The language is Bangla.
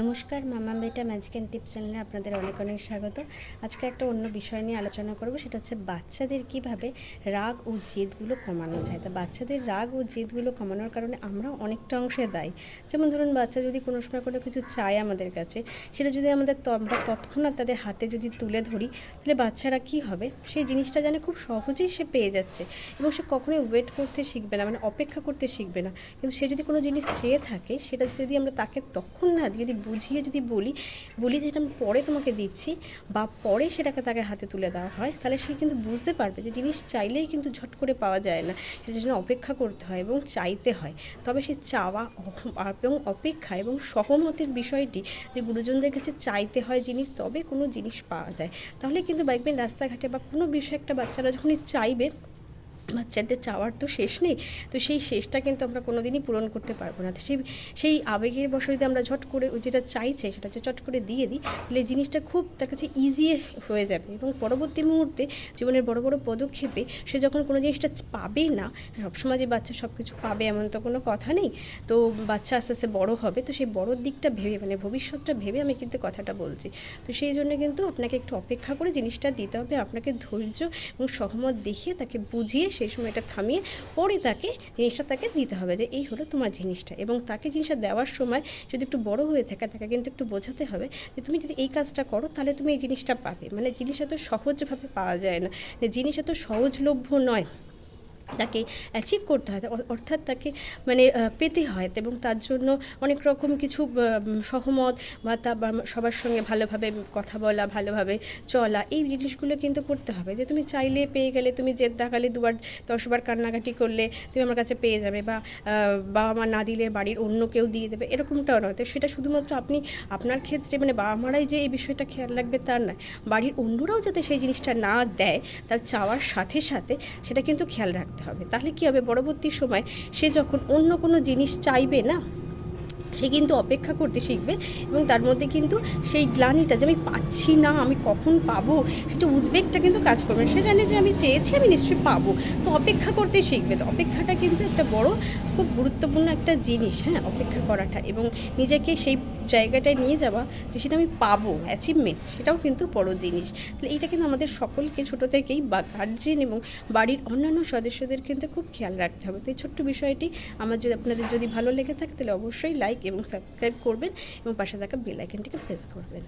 নমস্কার, মামা বেটা ম্যাজিক অ্যান্ড টিপস চ্যানেলে আপনাদের অনেক অনেক স্বাগত। আজকে একটা অন্য বিষয় নিয়ে আলোচনা করব, সেটা হচ্ছে বাচ্চাদের কীভাবে রাগ ও জেদগুলো কমানো যায়। তা বাচ্চাদের রাগ ও জেদগুলো কমানোর কারণে আমরা অনেকটা অংশে দায়ী। যেমন ধরুন, বাচ্চা যদি কোনো সময় কোনো কিছু চায় আমাদের কাছে, সেটা যদি আমাদের আমরা তৎক্ষণাৎ তাদের হাতে যদি তুলে ধরি, তাহলে বাচ্চারা কি হবে? সেই জিনিসটা জানে খুব সহজেই সে পেয়ে যাচ্ছে এবং সে কখনোই ওয়েট করতে শিখবে না মানে অপেক্ষা করতে শিখবে না। কিন্তু সে যদি কোনো জিনিস চেয়ে থাকে, সেটা যদি আমরা তাকে তখন না, যদি বুঝিয়ে যদি বলি বলি যে এটা আমি পরে তোমাকে দিচ্ছি বা পরে সেটাকে তাকে হাতে তুলে দেওয়া হয়, তাহলে সে কিন্তু বুঝতে পারবে যে জিনিস চাইলেই কিন্তু ঝট করে পাওয়া যায় না। সেটার জন্য অপেক্ষা করতে হয় এবং চাইতে হয়। তবে সে চাওয়া এবং অপেক্ষা এবং সহমতের বিষয়টি যে গুরুজনদের কাছে চাইতে হয় জিনিস, তবে কোনো জিনিস পাওয়া যায়। তাহলে কিন্তু দেখবেন রাস্তাঘাটে বা কোনো বিষয় একটা বাচ্চারা যখনই চাইবে বাচ্চাদের চাওয়ার তো শেষ নেই। তো সেই শেষটা কিন্তু আমরা কোনো দিনই পূরণ করতে পারব না। সেই সেই আবেগের বশে যদি আমরা ঝট করে ওই যেটা চাইছে সেটা হচ্ছে চট করে দিয়ে দিই, তাহলে জিনিসটা খুব তার কাছে ইজি হয়ে যাবে এবং পরবর্তী মুহূর্তে জীবনের বড় বড় পদক্ষেপে সে যখন কোনো জিনিসটা পাবে না, সবসময় যে বাচ্চা সব কিছু পাবে এমন তো কোনো কথা নেই। তো বাচ্চা আস্তে আস্তে বড় হবে, তো সেই বড়োর দিকটা ভেবে মানে ভবিষ্যৎটা ভেবে আমি কিন্তু কথাটা বলছি। তো সেই জন্য কিন্তু আপনাকে একটু অপেক্ষা করে জিনিসটা দিতে হবে, আপনাকে ধৈর্য এবং সহমত দেখিয়ে তাকে বুঝিয়ে সেই সময় এটা থামিয়ে পরে তাকে জিনিসটা তাকে দিতে হবে যে এই হলো তোমার জিনিসটা। এবং তাকে জিনিসটা দেওয়ার সময় যদি একটু বড় হয়ে থাকে, তাকে কিন্তু একটু বোঝাতে হবে যে তুমি যদি এই কাজটা করো, তাহলে তুমি এই জিনিসটা পাবে। মানে জিনিস এত সহজভাবে পাওয়া যায় না। জিনিস এত সহজলভ্য নয়। তাকে অ্যাচিভ করতে হয় অর- অর্থাৎ তাকে মানে পেতে হয় এবং তার জন্য অনেক রকম কিছু সহমত বা তা সবার সঙ্গে ভালোভাবে কথা বলা, ভালোভাবে চলা, এই জিনিসগুলো কিন্তু করতে হবে। যে তুমি চাইলে পেয়ে গেলে, তুমি জেদ দেখালে দুবার, দশবার কান্নাকাটি করলে তুমি আমার কাছে পেয়ে যাবে বা বাবা মা না দিলে বাড়ির অন্য কেউ দিয়ে দেবে, এরকমটাও নয়। তো সেটা শুধুমাত্র আপনি আপনার ক্ষেত্রে মানে বাবা মারাই যে এই বিষয়টা খেয়াল রাখবে তার নয়, বাড়ির অন্যরাও যাতে সেই জিনিসটা না দেয়, তার চাওয়ার সাথে সাথে সেটা কিন্তু খেয়াল রাখতে হবে। তাহলে কী হবে? পরবর্তী সময় সে যখন অন্য কোনো জিনিস চাইবে না, সে কিন্তু অপেক্ষা করতে শিখবে এবং তার মধ্যে কিন্তু সেই গ্লানিটা যে আমি পাচ্ছি না, আমি কখন পাবো, সেটা উদ্বেগটা কিন্তু কাজ করবে সে জানে যে আমি চেয়েছি, আমি নিশ্চয়ই পাবো। তো অপেক্ষা করতে শিখবে। তো অপেক্ষাটা কিন্তু একটা বড়, খুব গুরুত্বপূর্ণ একটা জিনিস হ্যাঁ অপেক্ষা করাটা এবং নিজেকে সেই জায়গাটায় নিয়ে যাওয়া যে সেটা আমি পাবো অ্যাচিভমেন্ট সেটাও কিন্তু বড় জিনিস। তাহলে এইটা কিন্তু আমাদের সকলকে ছোটো থেকেই বা গার্জেন এবং বাড়ির অন্যান্য সদস্যদের কিন্তু খুব খেয়াল রাখতে হবে। তো এই ছোট্ট বিষয়টি আমার যদি আপনাদের যদি ভালো লেগে থাকে, তাহলে অবশ্যই লাইক এবং সাবস্ক্রাইব করবেন এবং পাশে থাকা বেল আইকনটিকে প্রেস করবেন।